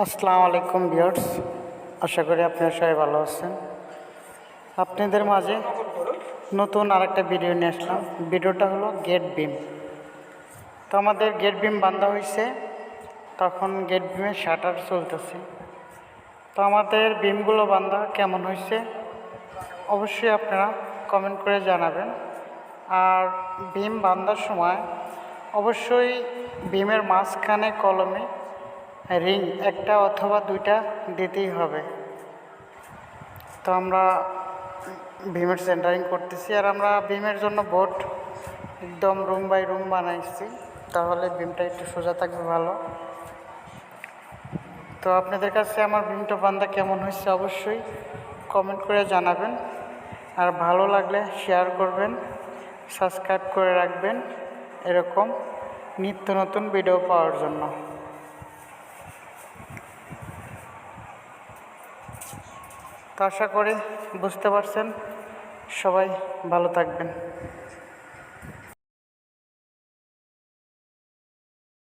আসসালামু আলাইকুম বিয়ার্স আশা করি আপনারা সবাই ভালো আছেন। আপনাদের মাঝে নতুন আরেকটা ভিডিও নিয়ে আসলাম। ভিডিওটা হলো গেট বিম তো আমাদের গেট বিম বান্ধা হয়েছে তখন গেট বিমের শাটার চলতেছে। তো আমাদের বিমগুলো বান্ধা কেমন হয়েছে অবশ্যই আপনারা কমেন্ট করে জানাবেন। আর বিম বান্ধার সময় অবশ্যই বিমের মাঝখানে কলমে রিং একটা অথবা দুইটা দিতেই হবে। তো আমরা ভীমের সেন্টারিং করতেছি আর আমরা ভীমের জন্য বোর্ড একদম রুম বাই রুম বানাইছি। তাহলে ভীমটা একটু সোজা থাকবে ভালো। তো আপনাদের কাছে আমার ভীমটা বান্ধা কেমন হয়েছে অবশ্যই কমেন্ট করে জানাবেন। আর ভালো লাগলে শেয়ার করবেন সাবস্ক্রাইব করে রাখবেন এরকম নিত্য নতুন ভিডিও পাওয়ার জন্য। তো আশা করি বুঝতে পারছেন। সবাই ভালো থাকবেন।